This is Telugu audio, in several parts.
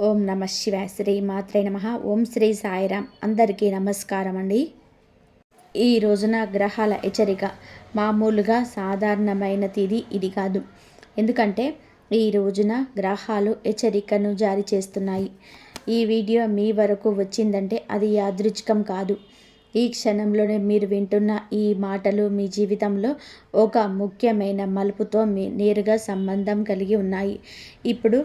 ఓం నమ శివాయ శ్రీ మాత్రే నమ. ఓం శ్రీ సాయిరామ్. అందరికీ నమస్కారం అండి ఈ రోజున గ్రహాల హెచ్చరిక మామూలుగా సాధారణమైన తిది ఇది కాదు. ఎందుకంటే ఈ రోజున గ్రహాలు హెచ్చరికను జారీ చేస్తున్నాయి. ఈ వీడియో మీ వరకు వచ్చిందంటే అది యాదృచ్ఛికం కాదు. ఈ క్షణంలోనే మీరు వింటున్న ఈ మాటలు మీ జీవితంలో ఒక ముఖ్యమైన మలుపుతో మీ నేరుగా సంబంధం కలిగి ఉన్నాయి. ఇప్పుడు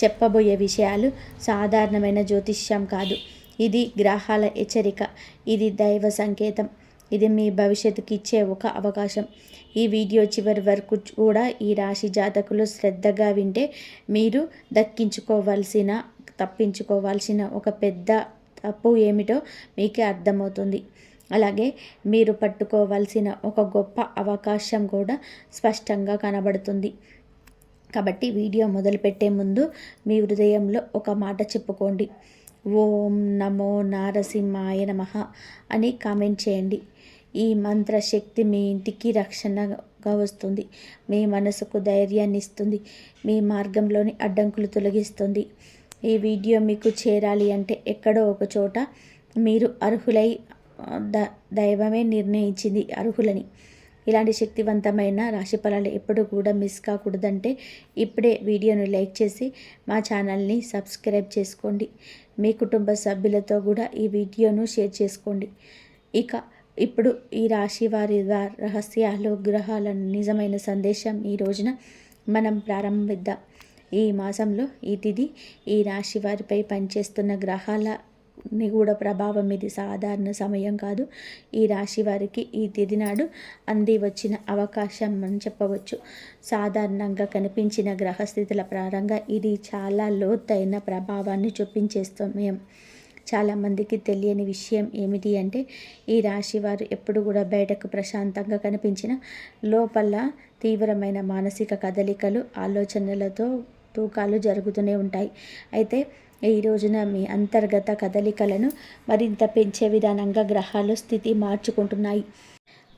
చెప్పబోయే విషయాలు సాధారణమైన జ్యోతిష్యం కాదు. ఇది గ్రహాల హెచ్చరిక. ఇది దైవ సంకేతం. ఇది మీ భవిష్యత్తుకి ఇచ్చే ఒక అవకాశం. ఈ వీడియో చివరి వరకు కూడా ఈ రాశి జాతకులు శ్రద్ధగా వింటే మీరు దక్కించుకోవాల్సిన తప్పించుకోవాల్సిన ఒక పెద్ద తప్పు ఏమిటో మీకే అర్థమవుతుంది. అలాగే మీరు పట్టుకోవాల్సిన ఒక గొప్ప అవకాశం కూడా స్పష్టంగా కనబడుతుంది. కాబట్టి వీడియో మొదలుపెట్టే ముందు మీ హృదయంలో ఒక మాట చెప్పుకోండి. ఓం నమో నారసింహాయ నమ అని కామెంట్ చేయండి. ఈ మంత్రశక్తి మీ ఇంటికి రక్షణగా వస్తుంది. మీ మనసుకు ధైర్యాన్ని ఇస్తుంది. మీ మార్గంలోని అడ్డంకులు తొలగిస్తుంది. ఈ వీడియో మీకు చేరాలి అంటే ఎక్కడో ఒక చోట మీరు అర్హులై ద దైవమే నిర్ణయించింది అర్హులని. ఇలాంటి శక్తివంతమైన రాశి ఫలాలు ఎప్పుడు కూడా మిస్ కాకూడదంటే ఇప్పుడే వీడియోను లైక్ చేసి మా ఛానల్ని సబ్స్క్రైబ్ చేసుకోండి. మీ కుటుంబ సభ్యులతో కూడా ఈ వీడియోను షేర్ చేసుకోండి. ఇక ఇప్పుడు ఈ రాశి వారి రహస్యాలు గ్రహాల నిజమైన సందేశం ఈ రోజున మనం ప్రారంభిద్దాం. ఈ మాసంలో ఈ తిథి ఈ రాశి వారిపై పనిచేస్తున్న గ్రహాల నిగూఢ ప్రభావం ఇది. సాధారణ సమయం కాదు. ఈ రాశి వారికి ఈ తిథి నాడు అంది వచ్చిన అవకాశం అని చెప్పవచ్చు. సాధారణంగా కనిపించిన గ్రహస్థితుల ప్రారంగా ఇది చాలా లోతైన ప్రభావాన్ని చూపించేస్తాం మేము చాలామందికి తెలియని విషయం ఏమిటి అంటే ఈ రాశి వారు ఎప్పుడు కూడా బయటకు ప్రశాంతంగా కనిపించిన లోపల తీవ్రమైన మానసిక కదలికలు ఆలోచనలతో తూకాలు జరుగుతూనే ఉంటాయి. అయితే ఈ రోజున మీ అంతర్గత కదలికలను మరింత పెంచే విధానంగా గ్రహాలు స్థితి మార్చుకుంటున్నాయి.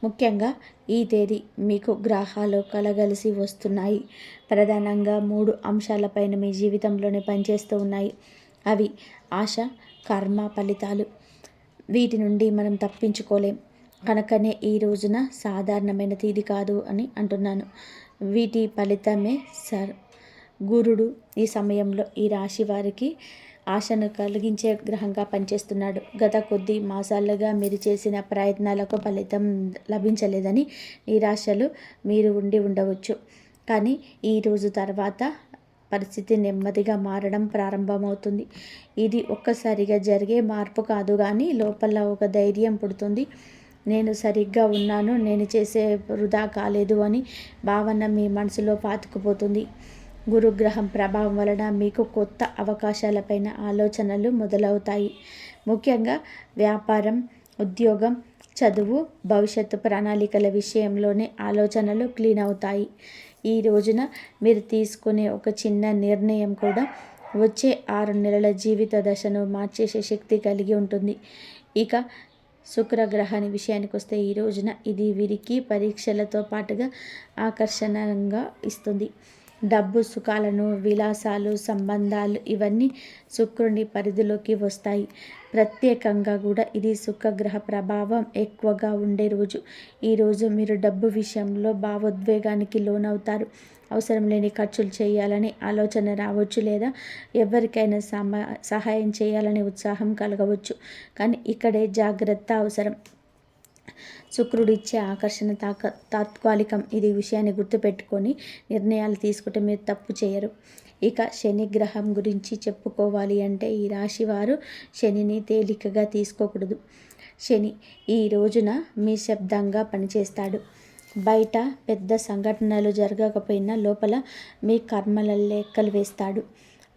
ముఖ్యంగా ఈ తేదీ మీకు గ్రహాలు కలగలిసి వస్తున్నాయి. ప్రధానంగా మూడు అంశాలపైన మీ జీవితంలోనే పనిచేస్తూ ఉన్నాయి. అవి ఆశ కర్మ ఫలితాలు. వీటి నుండి మనం తప్పించుకోలేం. కనుకనే ఈ రోజున సాధారణమైన తీది కాదు అని అంటున్నాను. వీటి ఫలితమే సర్ గురుడు ఈ సమయంలో ఈ రాశి వారికి ఆశను కలిగించే గ్రహంగా పనిచేస్తున్నాడు. గత కొద్ది మాసాలుగా మీరు చేసిన ప్రయత్నాలకు ఫలితం లభించలేదని నిరాశలు మీరు ఉండి ఉండవచ్చు. కానీ ఈరోజు తర్వాత పరిస్థితి నెమ్మదిగా మారడం ప్రారంభమవుతుంది. ఇది ఒక్కసారిగా జరిగే మార్పు కాదు కానీ లోపల ఒక ధైర్యం పుడుతుంది. నేను సరిగ్గా ఉన్నాను నేను చేసే వృధా కాలేదు అని భావన మీ మనసులో పాతుకుపోతుంది. గురుగ్రహం ప్రభావం వలన మీకు కొత్త అవకాశాలపైన ఆలోచనలు మొదలవుతాయి. ముఖ్యంగా వ్యాపారం ఉద్యోగం చదువు భవిష్యత్తు ప్రణాళికల విషయంలోనే ఆలోచనలు క్లీన్ అవుతాయి. ఈ రోజున మీరు తీసుకునే ఒక చిన్న నిర్ణయం కూడా వచ్చే ఆరు నెలల జీవిత దశను మార్చేసే శక్తి కలిగి ఉంటుంది. ఇక శుక్రగ్రహాన్ని విషయానికి వస్తే ఈ రోజున ఇది వీరికి పరీక్షలతో పాటుగా ఆకర్షణంగా ఇస్తుంది. డబ్బు సుఖాలను విలాసాలు సంబంధాలు ఇవన్నీ శుక్రుని పరిధిలోకి వస్తాయి. ప్రత్యేకంగా కూడా ఇది శుక్రగ్రహ ప్రభావం ఎక్కువగా ఉండే రోజు. ఈరోజు మీరు డబ్బు విషయంలో భావోద్వేగానికి లోనవుతారు. అవసరం లేని ఖర్చులు చేయాలని ఆలోచన రావచ్చు లేదా ఎవరికైనా సమ సహాయం చేయాలనే ఉత్సాహం కలగవచ్చు. కానీ ఇక్కడే జాగ్రత్త అవసరం. శుక్రుడిచ్చే ఆకర్షణ తాక తాత్కాలికం ఇది విషయాన్ని గుర్తుపెట్టుకొని నిర్ణయాలు తీసుకుంటే మీరు తప్పు చేయరు. ఇక శని గ్రహం గురించి చెప్పుకోవాలి అంటే ఈ రాశి వారు శనిని తేలికగా తీసుకోకూడదు. శని ఈ రోజున మీ శబ్దంగా పనిచేస్తాడు. బయట పెద్ద సంఘటనలు జరగకపోయినా లోపల మీ కర్మల లెక్కలు వేస్తాడు.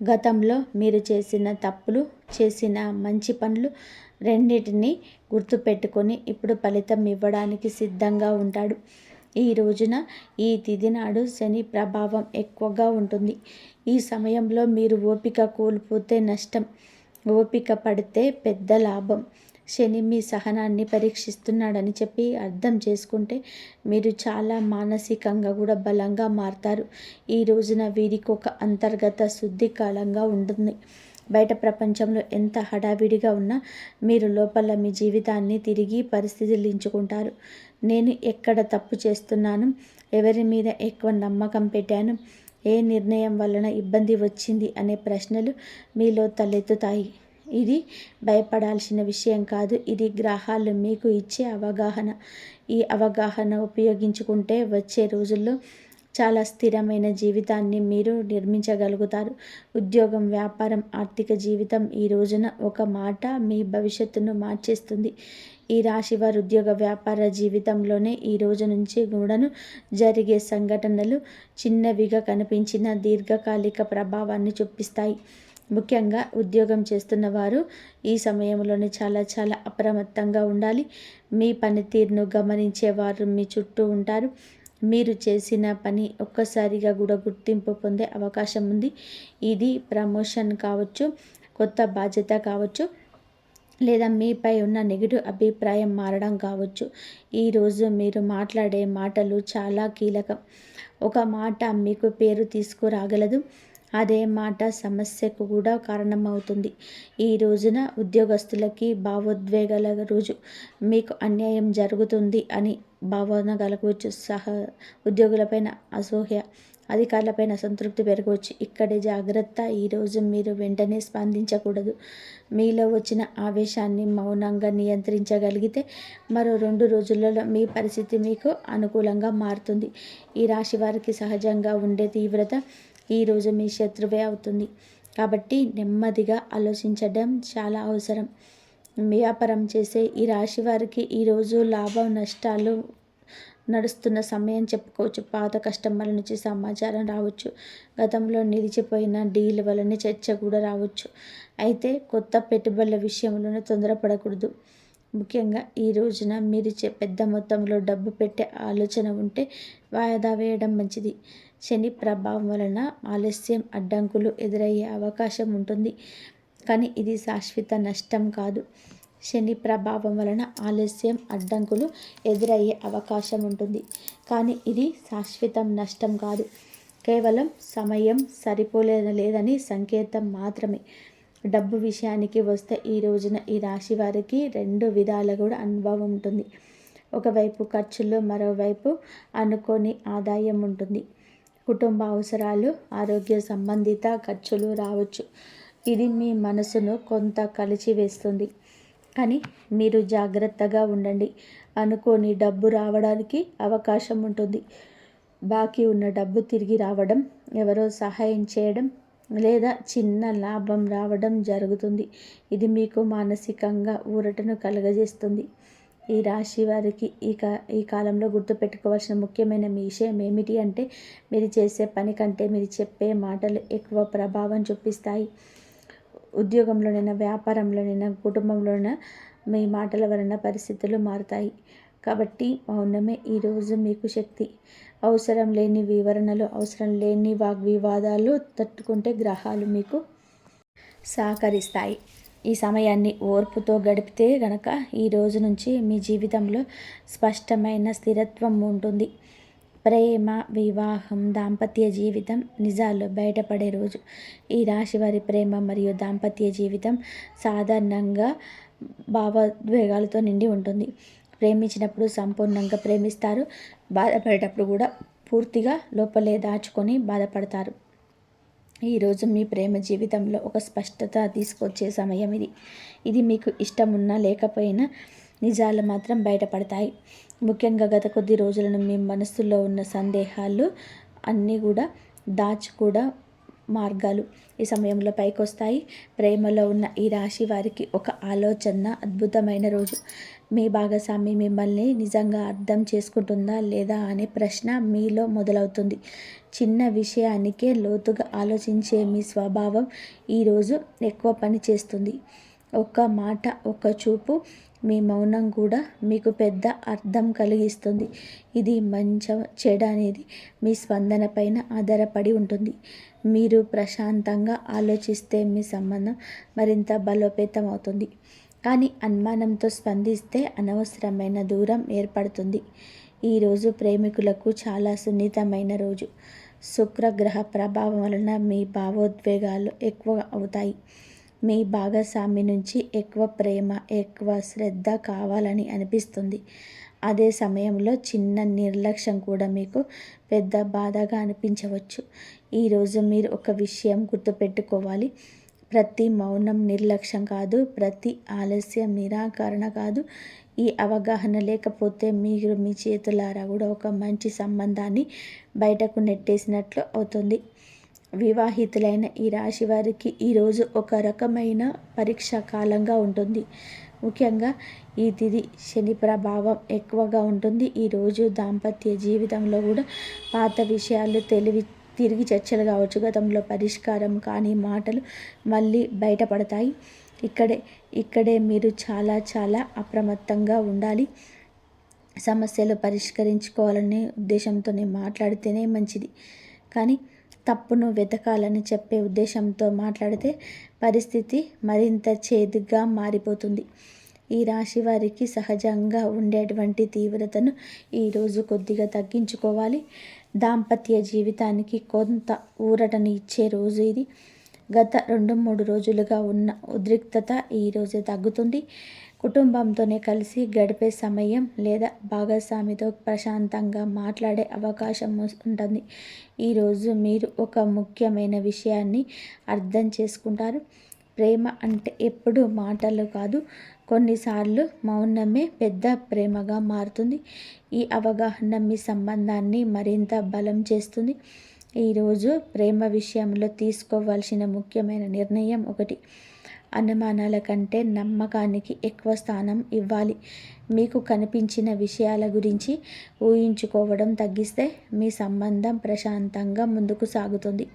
గతంలో మీరు చేసిన తప్పులు చేసిన మంచి పనులు రెండింటిని గుర్తుపెట్టుకొని ఇప్పుడు ఫలితం ఇవ్వడానికి సిద్ధంగా ఉంటాడు. ఈ రోజున ఈ తిథి నాడు శని ప్రభావం ఎక్కువగా ఉంటుంది. ఈ సమయంలో మీరు ఓపిక కోల్పోతే నష్టం ఓపిక పడితే పెద్ద లాభం. శని మీ సహనాన్ని పరీక్షిస్తున్నాడని చెప్పి అర్థం చేసుకుంటే మీరు చాలా మానసికంగా కూడా బలంగా మారుతారు. ఈ రోజున వీరికి ఒక అంతర్గత శుద్ధి కాలంగా ఉంటుంది. బయట ప్రపంచంలో ఎంత హడావిడిగా ఉన్నా మీరు లోపల మీ జీవితాన్ని తిరిగి పరిస్థితులించుకుంటారు నేను ఎక్కడ తప్పు చేస్తున్నాను? ఎవరి మీద ఎక్కువ నమ్మకం పెట్టాను? ఏ నిర్ణయం వలన ఇబ్బంది వచ్చింది అనే ప్రశ్నలు మీలో తలెత్తుతాయి. ఇది భయపడాల్సిన విషయం కాదు. ఇది గ్రహాలు మీకు ఇచ్చే అవగాహన. ఈ అవగాహన ఉపయోగించుకుంటే వచ్చే రోజుల్లో చాలా స్థిరమైన జీవితాన్ని మీరు నిర్మించగలుగుతారు. ఉద్యోగం వ్యాపారం ఆర్థిక జీవితం ఈ రోజున ఒక మాట మీ భవిష్యత్తును మార్చేస్తుంది. ఈ రాశి వారు ఉద్యోగ వ్యాపార జీవితంలోనే ఈ రోజు నుంచి కూడాను జరిగే సంఘటనలు చిన్నవిగా కనిపించిన దీర్ఘకాలిక ప్రభావాన్ని చూపిస్తాయి. ముఖ్యంగా ఉద్యోగం చేస్తున్న వారు ఈ సమయంలోనే చాలా చాలా అప్రమత్తంగా ఉండాలి. మీ పనితీరును గమనించేవారు మీ చుట్టూ ఉంటారు. మీరు చేసిన పని ఒక్కసారిగా కూడా గుర్తింపు పొందే అవకాశం ఉంది. ఇది ప్రమోషన్ కావచ్చు కొత్త బాధ్యత కావచ్చు లేదా మీపై ఉన్న నెగిటివ్ అభిప్రాయం మారడం కావచ్చు. ఈరోజు మీరు మాట్లాడే మాటలు చాలా కీలకం. ఒక మాట మీకు పేరు తీసుకురాగలదు. అదే మాట సమస్యకు కూడా కారణమవుతుంది. ఈ రోజున ఉద్యోగస్తులకి భావోద్వేగాల రోజు. మీకు అన్యాయం జరుగుతుంది అని భావన కలగవచ్చు. సహ ఉద్యోగులపైన అసూహ్య అధికారులపైన సంతృప్తి పెరగవచ్చు. ఇక్కడే జాగ్రత్త. ఈరోజు మీరు వెంటనే స్పందించకూడదు. మీలో వచ్చిన ఆవేశాన్ని మౌనంగా నియంత్రించగలిగితే మరో రెండు రోజులలో మీ పరిస్థితి మీకు అనుకూలంగా మారుతుంది. ఈ రాశి వారికి సహజంగా ఉండే తీవ్రత ఈరోజు మీ శత్రువే అవుతుంది. కాబట్టి నెమ్మదిగా ఆలోచించడం చాలా అవసరం. వ్యాపారం చేసే ఈ రాశి వారికి ఈరోజు లాభం నష్టాలు నడుస్తున్న సమయం చెప్పుకోవచ్చు. పాత కస్టమర్ల నుంచి సమాచారం రావచ్చు. గతంలో నిలిచిపోయిన డీల్ వలన చర్చ కూడా రావచ్చు. అయితే కొత్త పెట్టుబడుల విషయంలోనే తొందరపడకూడదు. ముఖ్యంగా ఈ రోజున మీరు పెద్ద మొత్తంలో డబ్బు పెట్టే ఆలోచన ఉంటే వాయిదా వేయడం మంచిది. శని ప్రభావం వలన ఆలస్యం అడ్డంకులు ఎదురయ్యే అవకాశం ఉంటుంది. కానీ ఇది శాశ్వత నష్టం కాదు. శని ప్రభావం వలన ఆలస్యం అడ్డంకులు ఎదురయ్యే అవకాశం ఉంటుంది. కానీ ఇది శాశ్వతం నష్టం కాదు. కేవలం సమయం సరిపోలేదు లేదని సంకేతం మాత్రమే. డబ్బు విషయానికి వస్తే ఈ రోజున ఈ రాశి వారికి రెండు విధాల కూడా అనుభవం ఉంటుంది. ఒకవైపు ఖర్చులు మరోవైపు అనుకోని ఆదాయం ఉంటుంది. కుటుంబ అవసరాలు ఆరోగ్య సంబంధిత ఖర్చులు రావచ్చు. ఇది మీ మనసును కొంత కలిచివేస్తుంది కానీ మీరు జాగ్రత్తగా ఉండండి. అనుకోని డబ్బు రావడానికి అవకాశం ఉంటుంది. బాకీ ఉన్న డబ్బు తిరిగి రావడం ఎవరో సహాయం చేయడం లేదా చిన్న లాభం రావడం జరుగుతుంది. ఇది మీకు మానసికంగా ఊరటను కలుగజేస్తుంది. ఈ రాశి వారికి ఈ కా ఈ కాలంలో గుర్తుపెట్టుకోవాల్సిన ముఖ్యమైన విషయం ఏమిటి అంటే మీరు చేసే పని కంటే మీరు చెప్పే మాటలు ఎక్కువ ప్రభావం చూపిస్తాయి. ఉద్యోగంలోనైనా వ్యాపారంలోనైనా కుటుంబంలోనైనా మీ మాటల వలన పరిస్థితులు మారుతాయి. కాబట్టి మౌనమే ఈరోజు మీకు శక్తి. అవసరం లేని వివరణలు అవసరం లేని వాగ్వివాదాలు తట్టుకుంటే గ్రహాలు మీకు సహకరిస్తాయి. ఈ సమయాన్ని ఓర్పుతో గడిపితే గనక ఈ రోజు నుంచి మీ జీవితంలో స్పష్టమైన స్థిరత్వం ఉంటుంది. ప్రేమ వివాహం దాంపత్య జీవితం నిజాలు బయటపడే రోజు. ఈ రాశి వారి ప్రేమ మరియు దాంపత్య జీవితం సాధారణంగా భావోద్వేగాలతో నిండి ఉంటుంది. ప్రేమించినప్పుడు సంపూర్ణంగా ప్రేమిస్తారు. బాధపడేటప్పుడు కూడా పూర్తిగా లోపలే దాచుకొని బాధపడతారు. ఈరోజు మీ ప్రేమ జీవితంలో ఒక స్పష్టత తీసుకొచ్చే సమయం ఇది. ఇది మీకు ఇష్టం ఉన్నా లేకపోయినా నిజాలు మాత్రం బయటపడతాయి. ముఖ్యంగా గత కొద్ది రోజులను మీ మనస్సులో ఉన్న సందేహాలు అన్నీ కూడా దాచి కూడా మార్గాలు ఈ సమయంలో పైకి వస్తాయి ప్రేమలో ఉన్న ఈ రాశి వారికి ఒక ఆలోచన అద్భుతమైన రోజు. మీ భాగస్వామి మిమ్మల్ని నిజంగా అర్థం చేసుకుంటుందా లేదా అనే ప్రశ్న మీలో మొదలవుతుంది. చిన్న విషయానికే లోతుగా ఆలోచించే మీ స్వభావం ఈరోజు ఎక్కువ పని చేస్తుంది. ఒక్క మాట ఒక్క చూపు మీ మౌనం కూడా మీకు పెద్ద అర్థం కలిగిస్తుంది. ఇది మంచి చెడు అనేది మీ స్పందన పైన ఆధారపడి ఉంటుంది. మీరు ప్రశాంతంగా ఆలోచిస్తే మీ సంబంధం మరింత బలోపేతం అవుతుంది కానీ అనుమానంతో స్పందిస్తే అనవసరమైన దూరం ఏర్పడుతుంది. ఈరోజు ప్రేమికులకు చాలా సున్నితమైన రోజు. శుక్రగ్రహ ప్రభావం వలన మీ భావోద్వేగాలు ఎక్కువ అవుతాయి. మీ భాగస్వామి నుంచి ఎక్కువ ప్రేమ ఎక్కువ శ్రద్ధ కావాలని అనిపిస్తుంది. అదే సమయంలో చిన్న నిర్లక్ష్యం కూడా మీకు పెద్ద బాధగా అనిపించవచ్చు. ఈరోజు మీరు ఒక విషయం గుర్తుపెట్టుకోవాలి. ప్రతి మౌనం నిర్లక్ష్యం కాదు ప్రతి ఆలస్యం నిరాకరణ కాదు. ఈ అవగాహన లేకపోతే మీరు మీ చేతులారా కూడా ఒక మంచి సంబంధాన్ని బయటకు నెట్టేసినట్లు అవుతుంది. వివాహితులైన ఈ రాశి వారికి ఈరోజు ఒక రకమైన పరీక్ష కాలంగా ఉంటుంది. ముఖ్యంగా ఈ తిది శని ప్రభావం ఎక్కువగా ఉంటుంది. ఈరోజు దాంపత్య జీవితంలో కూడా పాత విషయాలు తెలివి తిరిగి చర్చలు కావచ్చు గతంలో పరిష్కారం కాని మాటలు మళ్ళీ బయటపడతాయి. ఇక్కడే ఇక్కడే మీరు చాలా చాలా అప్రమత్తంగా ఉండాలి. సమస్యలు పరిష్కరించుకోవాలనే ఉద్దేశంతోనే మాట్లాడితేనే మంచిది. కానీ తప్పును వెతకాలని చెప్పే ఉద్దేశంతో మాట్లాడితే పరిస్థితి మరింత చేదుగా మారిపోతుంది. ఈ రాశి వారికి సహజంగా ఉండేటువంటి తీవ్రతను ఈరోజు కొద్దిగా తగ్గించుకోవాలి. దాంపత్య జీవితానికి కొంత ఊరటని ఇచ్చే రోజు ఇది. గత రెండు మూడు రోజులుగా ఉన్న ఉద్రిక్తత ఈరోజే తగ్గుతుంది. కుటుంబంతోనే కలిసి గడిపే సమయం లేదా భాగస్వామితో ప్రశాంతంగా మాట్లాడే అవకాశం ఉంటుంది. ఈరోజు మీరు ఒక ముఖ్యమైన విషయాన్ని అర్థం చేసుకుంటారు. ప్రేమ అంటే ఎప్పుడు మాటలు కాదు. కొన్నిసార్లు మౌనమే పెద్ద ప్రేమగా మారుతుంది. ఈ అవగాహన మీ సంబంధాన్ని మరింత బలం చేస్తుంది. ఈరోజు ప్రేమ విషయంలో తీసుకోవాల్సిన ముఖ్యమైన నిర్ణయం ఒకటి. అనుమానాల కంటే నమ్మకానికి ఎక్కువ స్థానం ఇవ్వాలి. మీకు కనిపించిన విషయాల గురించి ఊహించుకోవడం తగ్గిస్తే మీ సంబంధం ప్రశాంతంగా ముందుకు సాగుతుంది.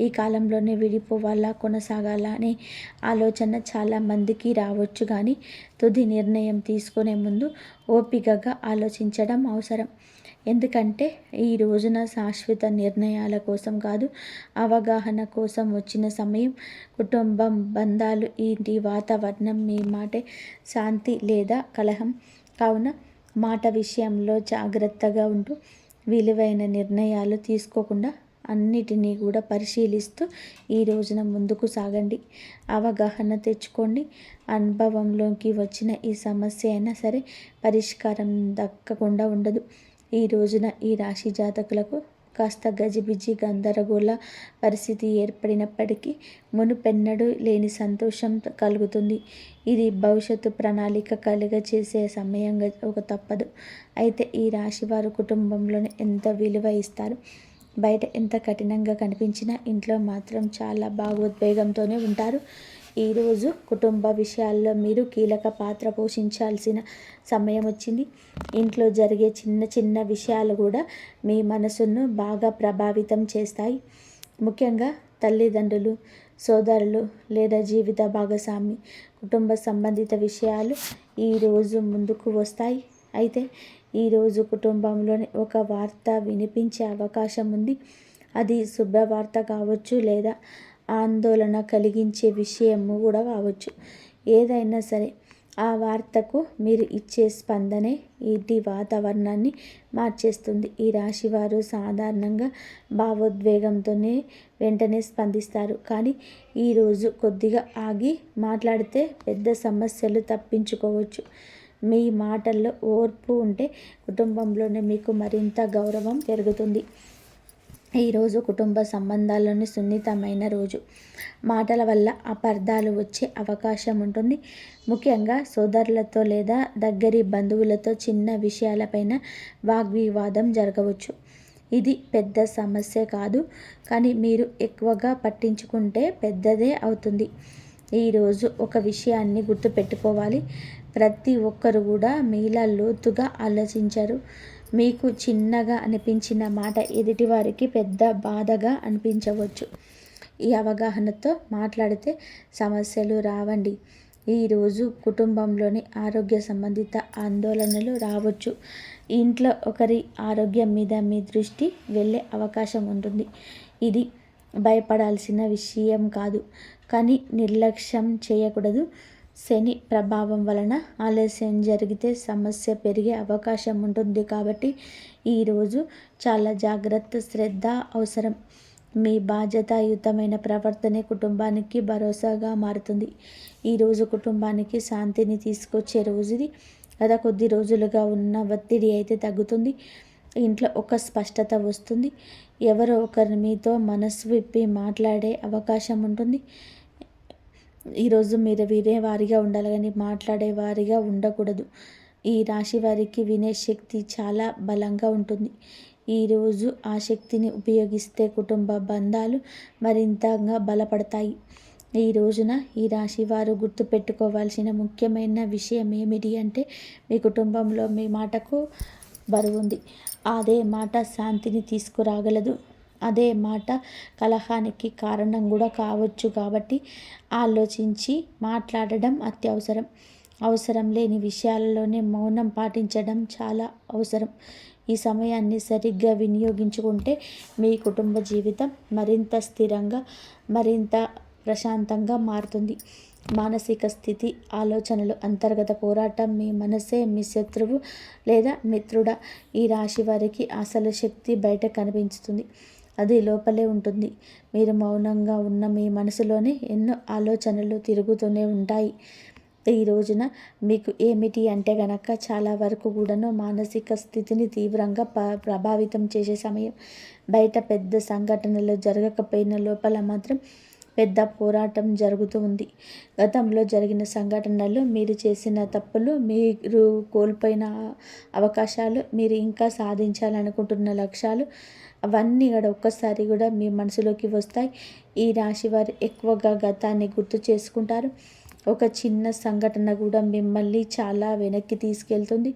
ఈ కాలంలోనే విడిపోవాలా కొనసాగాలా అనే ఆలోచన చాలా మందికి రావచ్చు కానీ తుది నిర్ణయం తీసుకునే ముందు ఓపికగా ఆలోచించడం అవసరం. ఎందుకంటే ఈ రోజున శాశ్వత నిర్ణయాల కోసం కాదు అవగాహన కోసం వచ్చిన సమయం కుటుంబం బంధాలు ఇంటి వాతావరణం మీ మాటే శాంతి లేదా కలహం. కావున మాట విషయంలో జాగ్రత్తగా ఉంటూ విలువైన నిర్ణయాలు తీసుకోకుండా అన్నిటినీ కూడా పరిశీలిస్తూ ఈ రోజున ముందుకు సాగండి. అవగాహన తెచ్చుకోండి. అనుభవంలోకి వచ్చిన ఈ సమస్య అయినా సరే పరిష్కారం దక్కకుండా ఉండదు. ఈ రోజున ఈ రాశి జాతకులకు కాస్త గజిబిజి గందరగోళ పరిస్థితి ఏర్పడినప్పటికీ మునుపెన్నడూ లేని సంతోషం కలుగుతుంది. ఇది భవిష్యత్తు ప్రణాళిక కలుగ చేసే సమయంగా ఒక తప్పదు. అయితే ఈ రాశి వారు కుటుంబంలోనే ఎంత విలువ ఇస్తారు? బయట ఎంత కఠినంగా కనిపించినా ఇంట్లో మాత్రం చాలా భావోద్వేగంతోనే ఉంటారు. ఈరోజు కుటుంబ విషయాల్లో మీరు కీలక పాత్ర పోషించాల్సిన సమయం వచ్చింది. ఇంట్లో జరిగే చిన్న చిన్న విషయాలు కూడా మీ మనసును బాగా ప్రభావితం చేస్తాయి. ముఖ్యంగా తల్లిదండ్రులు సోదరులు లేదా జీవిత భాగస్వామి కుటుంబ సంబంధిత విషయాలు ఈరోజు ముందుకు వస్తాయి. అయితే ఈరోజు కుటుంబంలోని ఒక వార్త వినిపించే అవకాశం ఉంది. అది శుభవార్త కావచ్చు లేదా ఆందోళన కలిగించే విషయము కూడా కావచ్చు. ఏదైనా సరే ఆ వార్తకు మీరు ఇచ్చే స్పందనే ఇంటి వాతావరణాన్ని మార్చేస్తుంది. ఈ రాశి వారు సాధారణంగా భావోద్వేగంతోనే వెంటనే స్పందిస్తారు. కానీ ఈరోజు కొద్దిగా ఆగి మాట్లాడితే పెద్ద సమస్యలు తప్పించుకోవచ్చు. మీ మాటల్లో ఓర్పు ఉంటే కుటుంబంలోనే మీకు మరింత గౌరవం పెరుగుతుంది. ఈరోజు కుటుంబ సంబంధాల్లోని సున్నితమైన రోజు. మాటల వల్ల అపార్థాలు వచ్చే అవకాశం ఉంటుంది. ముఖ్యంగా సోదరులతో లేదా దగ్గరి బంధువులతో చిన్న విషయాలపైన వాగ్వివాదం జరగవచ్చు. ఇది పెద్ద సమస్య కాదు కానీ మీరు ఎక్కువగా పట్టించుకుంటే పెద్దదే అవుతుంది. ఈరోజు ఒక విషయాన్ని గుర్తుపెట్టుకోవాలి. ప్రతి ఒక్కరు కూడా మీలా లోతుగా ఆలోచించరు. మీకు చిన్నగా అనిపించిన మాట ఎదుటివారికి పెద్ద బాధగా అనిపించవచ్చు. ఈ అవగాహనతో మాట్లాడితే సమస్యలు రావండి. ఈరోజు కుటుంబంలోని ఆరోగ్య సంబంధిత ఆందోళనలు రావచ్చు. ఇంట్లో ఒకరి ఆరోగ్యం మీద మీ దృష్టి వెళ్ళే అవకాశం ఉంటుంది. ఇది భయపడాల్సిన విషయం కాదు. కానీ నిర్లక్ష్యం చేయకూడదు. శని ప్రభావం వలన ఆలస్యం జరిగితే సమస్య పెరిగే అవకాశం ఉంటుంది కాబట్టి ఈరోజు చాలా జాగ్రత్త శ్రద్ధ అవసరం. మీ బాధ్యతాయుతమైన ప్రవర్తనే కుటుంబానికి భరోసాగా మారుతుంది. ఈరోజు కుటుంబానికి శాంతిని తీసుకొచ్చే రోజు ఇది గత కొద్ది రోజులుగా ఉన్న ఒత్తిడి అయితే తగ్గుతుంది. ఇంట్లో ఒక స్పష్టత వస్తుంది. ఎవరో ఒకరి మీతో మనసు విప్పి మాట్లాడే అవకాశం ఉంటుంది. ఈరోజు మీరు వినేవారిగా ఉండాలి కానీ మాట్లాడే వారిగా ఉండకూడదు. ఈ రాశి వారికి వినే శక్తి చాలా బలంగా ఉంటుంది. ఈరోజు ఆ శక్తిని ఉపయోగిస్తే కుటుంబ బంధాలు మరింతగా బలపడతాయి. ఈ రోజున ఈ రాశి వారు గుర్తుపెట్టుకోవాల్సిన ముఖ్యమైన విషయం ఏమిటి అంటే మీ కుటుంబంలో మీ మాటకు బరువుంది అదే మాట శాంతిని తీసుకురాగలదు. అదే మాట కలహానికి కారణం కూడా కావచ్చు కాబట్టి ఆలోచించి మాట్లాడడం అత్యవసరం. అవసరం లేని విషయాలలోనే మౌనం పాటించడం చాలా అవసరం. ఈ సమయాన్ని సరిగ్గా వినియోగించుకుంటే మీ కుటుంబ జీవితం మరింత స్థిరంగా మరింత ప్రశాంతంగా మారుతుంది. మానసిక స్థితి ఆలోచనలు అంతర్గత పోరాటం మీ మనసే మీ శత్రువు లేదా మిత్రుడా. ఈ రాశి వారికి అసలు శక్తి బయట కనిపించుతుంది. అది లోపలే ఉంటుంది. మీరు మౌనంగా ఉన్న మీ మనసులోనే ఎన్నో ఆలోచనలు తిరుగుతూనే ఉంటాయి. ఈ రోజున మీకు ఏమిటి అంటే గనక చాలా వరకు కూడాను మానసిక స్థితిని తీవ్రంగా ప ప్రభావితం చేసే సమయం. బయట పెద్ద సంఘటనలు జరగకపోయిన లోపల మాత్రం పెద్ద పోరాటం జరుగుతూ ఉంది. గతంలో జరిగిన సంఘటనలు మీరు చేసిన తప్పులు మీరు కోల్పోయిన అవకాశాలు మీరు ఇంకా సాధించాలనుకుంటున్న లక్ష్యాలు అవన్నీ కూడా ఒక్కసారి కూడా మీ మనసులోకి వస్తాయి. ఈ రాశి వారు ఎక్కువగా గతాన్ని గుర్తు చేసుకుంటారు. ఒక చిన్న సంఘటన కూడా మిమ్మల్ని చాలా వెనక్కి తీసుకెళ్తుంది.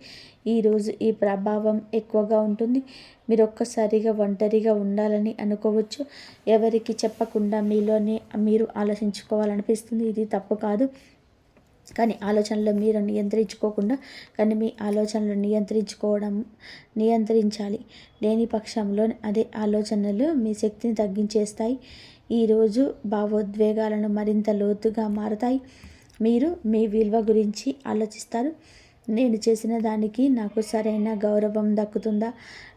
ఈరోజు ఈ ప్రభావం ఎక్కువగా ఉంటుంది. మీరు ఒక్కసారిగా ఒంటరిగా ఉండాలని అనుకోవచ్చు. ఎవరికి చెప్పకుండా మీలోనే మీరు ఆలోచించుకోవాలనిపిస్తుంది. ఇది తప్పు కాదు. కానీ ఆలోచనలు మీరు నియంత్రించుకోకుండా కానీ మీ ఆలోచనలు నియంత్రించుకోవడం నియంత్రించాలి. లేని పక్షంలో అదే ఆలోచనలు మీ శక్తిని తగ్గించేస్తాయి. ఈరోజు భావోద్వేగాలను మరింత లోతుగా మారుతాయి. మీరు మీ విలువ గురించి ఆలోచిస్తారు. నేను చేసిన దానికి నాకు సరైన గౌరవం దక్కుతుందా?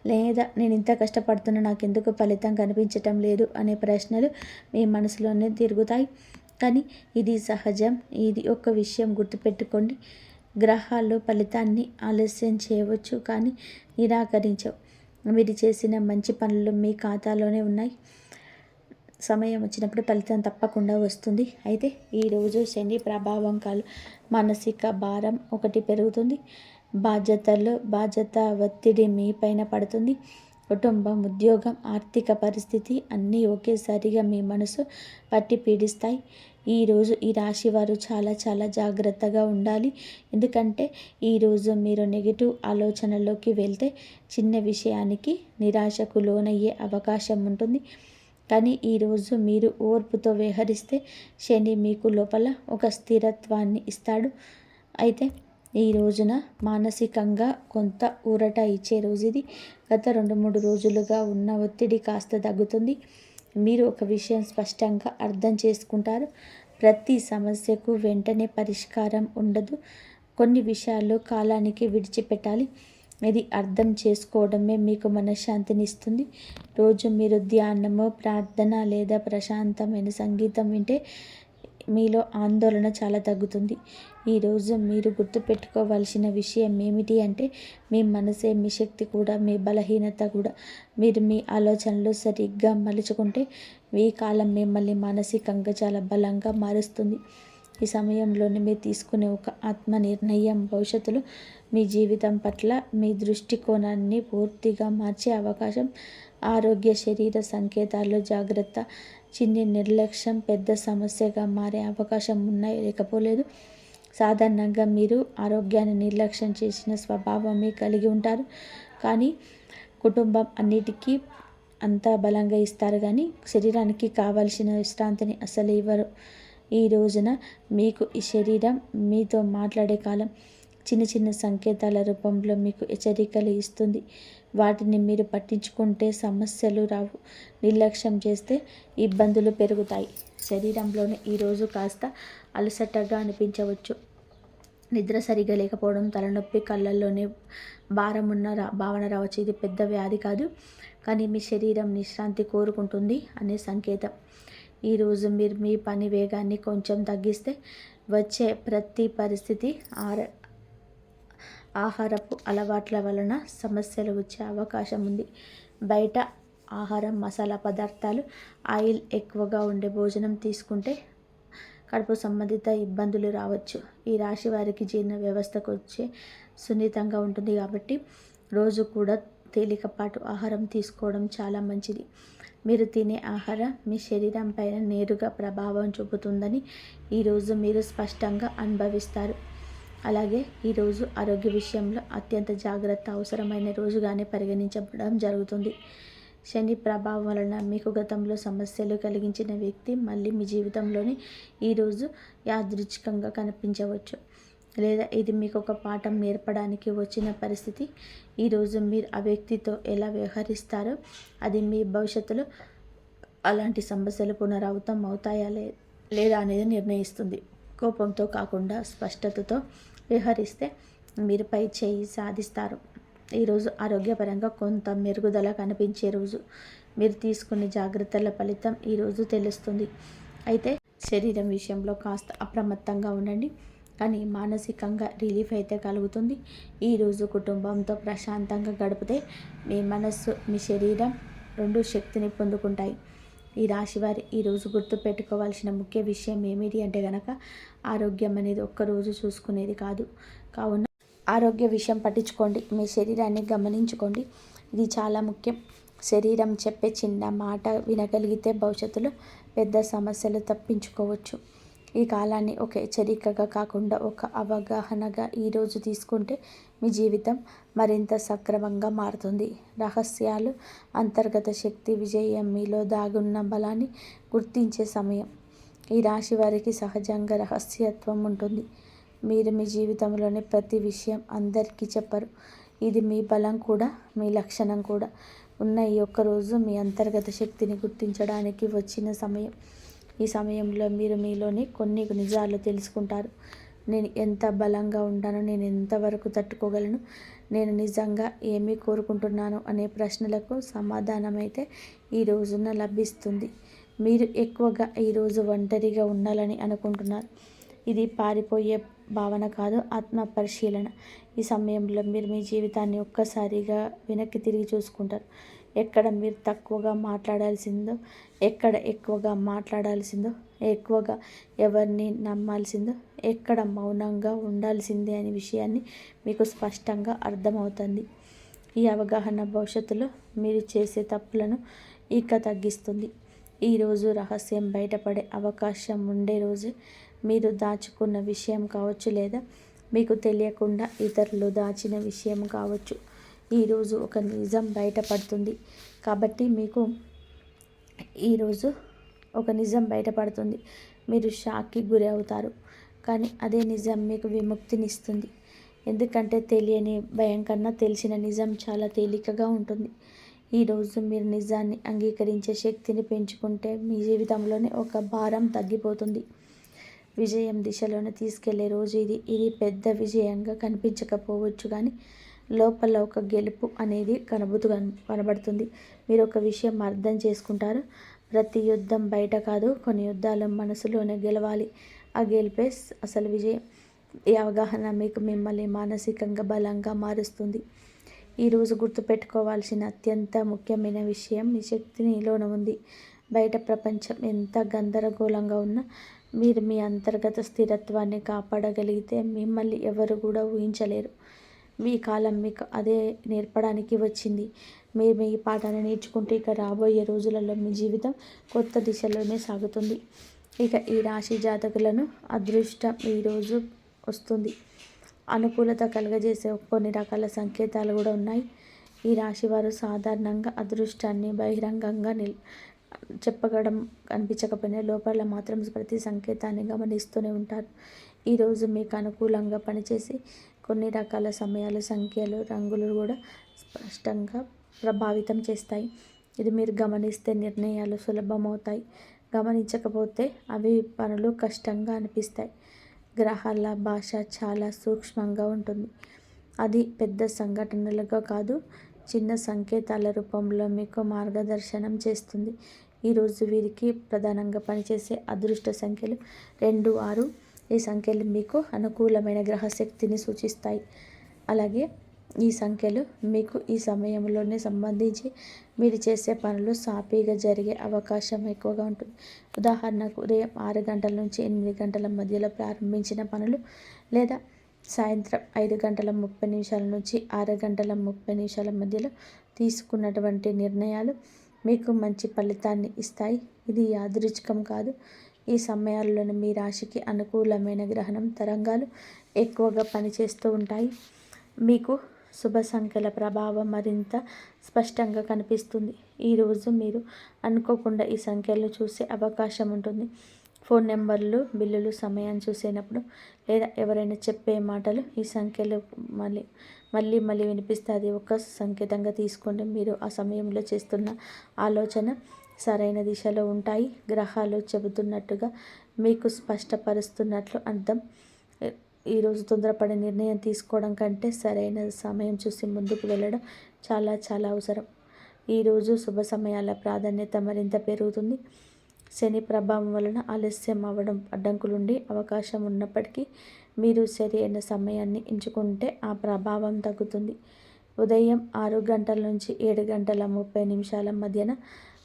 లేదా నేను ఇంత కష్టపడుతున్నా నాకు ఎందుకు ఫలితం కనిపించటం లేదు? అనే ప్రశ్నలు మీ మనసులోనే తిరుగుతాయి. కానీ ఇది సహజం. ఇది ఒక విషయం గుర్తుపెట్టుకోండి. గ్రహాల్లో ఫలితాన్ని ఆలస్యం చేయవచ్చు కానీ నిరాకరించవు. మీరు చేసిన మంచి పనులు మీ ఖాతాలోనే ఉన్నాయి. సమయం వచ్చినప్పుడు ఫలితం తప్పకుండా వస్తుంది. అయితే ఈరోజు శని ప్రభావం కాలు మానసిక భారం ఒకటి పెరుగుతుంది. బాధ్యతలు బాధ్యత ఒత్తిడి మీ పైన పడుతుంది. కుటుంబం ఉద్యోగం ఆర్థిక పరిస్థితి అన్నీ ఒకేసారిగా మీ మనసు పట్టి పీడిస్తాయి. ఈరోజు ఈ రాశి వారు చాలా చాలా జాగ్రత్తగా ఉండాలి. ఎందుకంటే ఈరోజు మీరు నెగిటివ్ ఆలోచనలోకి వెళ్తే చిన్న విషయానికి నిరాశకు లోనయ్యే అవకాశం ఉంటుంది. కానీ ఈరోజు మీరు ఓర్పుతో వ్యవహరిస్తే శని మీకు లోపల ఒక స్థిరత్వాన్ని ఇస్తాడు. అయితే ఈ రోజున మానసికంగా కొంత ఊరట ఇచ్చే రోజు ఇది. గత రెండు మూడు రోజులుగా ఉన్న ఒత్తిడి కాస్త తగ్గుతుంది. మీరు ఒక విషయం స్పష్టంగా అర్థం చేసుకుంటారు. ప్రతి సమస్యకు వెంటనే పరిష్కారం ఉండదు. కొన్ని విషయాల్లో కాలానికి విడిచిపెట్టాలి. ఇది అర్థం చేసుకోవడమే మీకు మనశ్శాంతిని ఇస్తుంది. రోజు మీరు ధ్యానము ప్రార్థన లేదా ప్రశాంతమైన సంగీతం వింటే మీలో ఆందోళన చాలా తగ్గుతుంది. ఈరోజు మీరు గుర్తుపెట్టుకోవాల్సిన విషయం ఏమిటి అంటే మీ మనసే మీ శక్తి కూడా మీ బలహీనత కూడా. మీరు మీ ఆలోచనలు సరిగ్గా మలుచుకుంటే ఈ కాలం మిమ్మల్ని మానసికంగా చాలా బలంగా మారుస్తుంది. ఈ సమయంలోనే మీరు తీసుకునే ఒక ఆత్మ నిర్ణయం భవిష్యత్తులో మీ జీవితం పట్ల మీ దృష్టికోణాన్ని పూర్తిగా మార్చే అవకాశం ఆరోగ్య శరీర సంకేతాల్లో జాగ్రత్త. చిన్ని నిర్లక్ష్యం పెద్ద సమస్యగా మారే అవకాశం ఉన్నాయి లేకపోలేదు. సాధారణంగా మీరు ఆరోగ్యాన్ని నిర్లక్ష్యం చేసిన స్వభావమే కలిగి ఉంటారు. కానీ కుటుంబం అన్నిటికీ అంత బలంగా ఇస్తారు కానీ శరీరానికి కావలసిన విశ్రాంతిని అసలు ఇవ్వరు. ఈ రోజున మీకు ఈ శరీరం మీతో మాట్లాడే కాలం. చిన్న చిన్న సంకేతాల రూపంలో మీకు హెచ్చరికలు ఇస్తుంది. వాటిని మీరు పట్టించుకుంటే సమస్యలు రావు. నిర్లక్ష్యం చేస్తే ఇబ్బందులు పెరుగుతాయి. శరీరంలోనే ఈరోజు కాస్త అలసటగా అనిపించవచ్చు. నిద్ర సరిగా లేకపోవడం తలనొప్పి కళ్ళల్లోనే భారం ఉన్న రా భావన రావచ్చు. ఇది పెద్ద వ్యాధి కాదు కానీ మీ శరీరం విశ్రాంతి కోరుకుంటుంది అనే సంకేతం. ఈరోజు మీరు మీ పని వేగాన్ని కొంచెం తగ్గిస్తే వచ్చే ప్రతి పరిస్థితి ఆర ఆహారపు అలవాట్ల వలన సమస్యలు వచ్చే అవకాశం ఉంది. బయట ఆహారం మసాలా పదార్థాలు ఆయిల్ ఎక్కువగా ఉండే భోజనం తీసుకుంటే కడుపు సంబంధిత ఇబ్బందులు రావచ్చు. ఈ రాశి వారికి జీర్ణ వ్యవస్థకు వచ్చే సున్నితంగా ఉంటుంది కాబట్టి రోజు కూడా తేలికపాటు ఆహారం తీసుకోవడం చాలా మంచిది. మీరు తినే ఆహారం మీ శరీరం పైన నేరుగా ప్రభావం చూపుతుందని ఈరోజు మీరు స్పష్టంగా అనుభవిస్తారు. అలాగే ఈరోజు ఆరోగ్య విషయంలో అత్యంత జాగ్రత్త అవసరమైన రోజుగానే పరిగణించబడడం జరుగుతుంది. శని ప్రభావం వలన మీకు గతంలో సమస్యలు కలిగించిన వ్యక్తి మళ్ళీ మీ జీవితంలోని ఈరోజు యాదృచ్ఛికంగా కనిపించవచ్చు. లేదా ఇది మీకు ఒక పాఠం నేర్పడానికి వచ్చిన పరిస్థితి. ఈరోజు మీరు ఆ వ్యక్తితో ఎలా వ్యవహరిస్తారో అది మీ భవిష్యత్తులో అలాంటి సమస్యలు పునరావృతం అవుతాయా లేదా అనేది నిర్ణయిస్తుంది. కోపంతో కాకుండా స్పష్టతతో వ్యవహరిస్తే మీరు పై చేయి సాధిస్తారు. ఈరోజు ఆరోగ్యపరంగా కొంత మెరుగుదల కనిపించే రోజు. మీరు తీసుకునే జాగ్రత్తల ఫలితం ఈరోజు తెలుస్తుంది. అయితే శరీరం విషయంలో కాస్త అప్రమత్తంగా ఉండండి. కానీ మానసికంగా రిలీఫ్ అయితే కలుగుతుంది. ఈరోజు కుటుంబంతో ప్రశాంతంగా గడిపితే మీ మనస్సు మీ శరీరం రెండు శక్తిని పొందుకుంటాయి. ఈ రాశి రాశివారి ఈరోజు గుర్తుపెట్టుకోవాల్సిన ముఖ్య విషయం ఏమిటి అంటే గనక ఆరోగ్యం అనేది ఒక్కరోజు చూసుకునేది కాదు. కావున ఆరోగ్య విషయం పట్టించుకోండి. మీ శరీరాన్ని గమనించుకోండి. ఇది చాలా ముఖ్యం. శరీరం చెప్పే చిన్న మాట వినగలిగితే భవిష్యత్తులో పెద్ద సమస్యలు తప్పించుకోవచ్చు. ఈ కాలాన్ని ఒక హెచ్చరికగా కాకుండా ఒక అవగాహనగా ఈరోజు తీసుకుంటే మీ జీవితం మరింత సక్రమంగా మారుతుంది. రహస్యాలు అంతర్గత శక్తి విజయం మీలో దాగున్న బలాన్ని గుర్తించే సమయం. ఈ రాశి వారికి సహజంగా రహస్యత్వం ఉంటుంది. మీరు మీ జీవితంలోని ప్రతి విషయం అందరికీ చెప్పరు. ఇది మీ బలం కూడా మీ లక్షణం కూడా. ఉన్న ఈ ఒక్కరోజు మీ అంతర్గత శక్తిని గుర్తించడానికి వచ్చిన సమయం. ఈ సమయంలో మీరు మీలోని కొన్ని నిజాలు తెలుసుకుంటారు. నేను ఎంత బలంగా ఉంటానో నేను ఎంతవరకు తట్టుకోగలను నేను నిజంగా ఏమి కోరుకుంటున్నాను అనే ప్రశ్నలకు సమాధానమైతే ఈ రోజున లభిస్తుంది. మీరు ఎక్కువగా ఈరోజు ఒంటరిగా ఉండాలని అనుకుంటున్నారు. ఇది పారిపోయే భావన కాదు ఆత్మ పరిశీలన ఈ సమయంలో మీరు మీ జీవితాన్ని ఒక్కసారిగా వెనక్కి తిరిగి చూసుకుంటారు. ఎక్కడ మీరు తక్కువగా మాట్లాడాల్సిందో ఎక్కడ ఎక్కువగా మాట్లాడాల్సిందో ఎక్కువగా ఎవరిని నమ్మాల్సిందో ఎక్కడ మౌనంగా ఉండాల్సిందే అనే విషయాన్ని మీకు స్పష్టంగా అర్థమవుతుంది. ఈ అవగాహన భవిష్యత్తులో మీరు చేసే తప్పులను ఇక తగ్గిస్తుంది. ఈరోజు రహస్యం బయటపడే అవకాశం ఉండే రోజే మీరు దాచుకున్న విషయం కావచ్చు లేదా మీకు తెలియకుండా ఇతరులు దాచిన విషయం కావచ్చు. ఈరోజు ఒక నిజం బయటపడుతుంది. కాబట్టి మీకు ఈరోజు ఒక నిజం బయటపడుతుంది. మీరు షాక్కి గురి అవుతారు. కానీ అదే నిజం మీకు విముక్తినిస్తుంది. ఎందుకంటే తెలియని భయం కన్నా తెలిసిన నిజం చాలా తేలికగా ఉంటుంది. ఈరోజు మీరు నిజాన్ని అంగీకరించే శక్తిని పెంచుకుంటే మీ జీవితంలోనే ఒక భారం తగ్గిపోతుంది. విజయం దిశలోనే తీసుకెళ్ళే రోజు ఇది. ఇది పెద్ద విజయంగా కనిపించకపోవచ్చు కానీ లోపల ఒక గెలుపు అనేది కనబుతు కనబడుతుంది. మీరు ఒక విషయం అర్థం చేసుకుంటారు. ప్రతి యుద్ధం బయట కాదు కొన్ని యుద్ధాలు మనసులోనే గెలవాలి. ఆ గెలిపే అసలు విజయం. ఈ అవగాహన మీకు మిమ్మల్ని మానసికంగా బలంగా మారుస్తుంది. ఈరోజు గుర్తుపెట్టుకోవాల్సిన అత్యంత ముఖ్యమైన విషయం మీ శక్తి నీలోన ఉంది. బయట ప్రపంచం ఎంత గందరగోళంగా ఉన్నా మీరు మీ అంతర్గత స్థిరత్వాన్ని కాపాడగలిగితే మిమ్మల్ని ఎవరు కూడా ఊహించలేరు. మీ కాలం మీకు అదే నేర్పడానికి వచ్చింది. మీరు మీ పాఠాన్ని నేర్చుకుంటే ఇక రాబోయే రోజులలో మీ జీవితం కొత్త దిశలోనే సాగుతుంది. ఇక ఈ రాశి జాతకులను అదృష్టం ఈరోజు వస్తుంది. అనుకూలత కలుగజేసే కొన్ని రకాల సంకేతాలు కూడా ఉన్నాయి. ఈ రాశి వారు సాధారణంగా అదృష్టాన్ని బహిరంగంగా నిల్ చెప్పగడం కనిపించకపోయినా లోపల మాత్రం ప్రతి సంకేతాన్ని గమనిస్తూనే ఉంటారు. ఈరోజు మీకు అనుకూలంగా పనిచేసి కొన్ని రకాల సమయాలు సంఖ్యలు రంగులు కూడా స్పష్టంగా ప్రభావితం చేస్తాయి. ఇది మీరు గమనిస్తే నిర్ణయాలు సులభమవుతాయి. గమనించకపోతే అవి పనులు కష్టంగా అనిపిస్తాయి. గ్రహాల భాష చాలా సూక్ష్మంగా ఉంటుంది. అది పెద్ద సంఘటనలుగా కాదు చిన్న సంకేతాల రూపంలో మీకు మార్గదర్శనం చేస్తుంది. ఈరోజు వీరికి ప్రధానంగా పనిచేసే అదృష్ట సంఖ్యలు రెండు ఆరు ఈ సంఖ్యలు మీకు అనుకూలమైన గ్రహశక్తిని సూచిస్తాయి. అలాగే ఈ సంఖ్యలు మీకు ఈ సమయంలోనే సంబంధించి మీరు చేసే పనులు సాఫీగా జరిగే అవకాశం ఎక్కువగా ఉంటుంది. ఉదాహరణకు ఉదయం ఆరు గంటల నుంచి ఎనిమిది గంటల మధ్యలో ప్రారంభించిన పనులు లేదా సాయంత్రం ఐదు గంటల ముప్పై నిమిషాల నుంచి ఆరు గంటల ముప్పై నిమిషాల మధ్యలో తీసుకున్నటువంటి నిర్ణయాలు మీకు మంచి ఫలితాన్ని ఇస్తాయి. ఇది యాదృచ్ఛికం కాదు. ఈ సమయాల్లోనే మీ రాశికి అనుకూలమైన గ్రహణం తరంగాలు ఎక్కువగా పనిచేస్తూ ఉంటాయి. మీకు శుభ సంఖ్యల ప్రభావం మరింత స్పష్టంగా కనిపిస్తుంది. ఈరోజు మీరు అనుకోకుండా ఈ సంఖ్యలను చూసే అవకాశం ఉంటుంది. ఫోన్ నెంబర్లు బిల్లులు సమయాన్ని చూసేటప్పుడు లేదా ఎవరైనా చెప్పే మాటలు ఈ సంఖ్యలు మళ్ళీ మళ్ళీ మళ్ళీ వినిపిస్తే అది ఒక సంకేతంగా తీసుకోండి. మీరు ఆ సమయంలో చేస్తున్న ఆలోచన సరైన దిశలో ఉంటాయి. గ్రహాలు చెబుతున్నట్టుగా మీకు స్పష్టపరుస్తున్నట్లు అర్థం. ఈరోజు తొందరపడే నిర్ణయం తీసుకోవడం కంటే సరైన సమయం చూసి ముందుకు వెళ్ళడం చాలా చాలా అవసరం. ఈరోజు శుభ సమయాల ప్రాధాన్యత మరింత పెరుగుతుంది. శని ప్రభావం వలన ఆలస్యం అవ్వడం అడ్డంకులుండి అవకాశం ఉన్నప్పటికీ మీరు సరైన సమయాన్ని ఎంచుకుంటే ఆ ప్రభావం తగ్గుతుంది. ఉదయం ఆరు గంటల నుంచి ఏడు గంటల ముప్పై నిమిషాల మధ్యన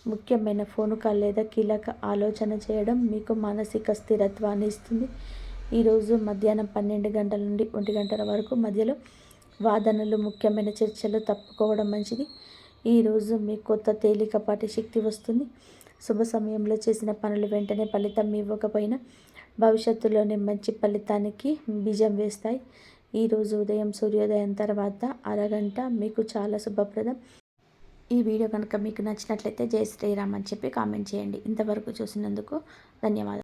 ముఖ్యమైన ఫోన్ కాల్ లేదా కీలక ఆలోచన చేయడం మీకు మానసిక స్థిరత్వాన్ని ఇస్తుంది. ఈరోజు మధ్యాహ్నం పన్నెండు గంటల నుండి ఒంటి గంటల వరకు మధ్యలో వాదనలు ముఖ్యమైన చర్చలు తప్పుకోవడం మంచిది. ఈరోజు మీకు కొత్త తేలికపాటి శక్తి వస్తుంది. శుభ సమయంలో చేసిన పనులు వెంటనే ఫలితం ఇవ్వకపోయినా భవిష్యత్తులోనే మంచి ఫలితానికి బీజం వేస్తాయి. ఈరోజు ఉదయం సూర్యోదయం తర్వాత అరగంట మీకు చాలా శుభప్రదం. ఈ వీడియో కనుక మీకు నచ్చినట్లయితే జై శ్రీరామ్ అని చెప్పి కామెంట్ చేయండి. ఇంతవరకు చూసినందుకు ధన్యవాదాలు.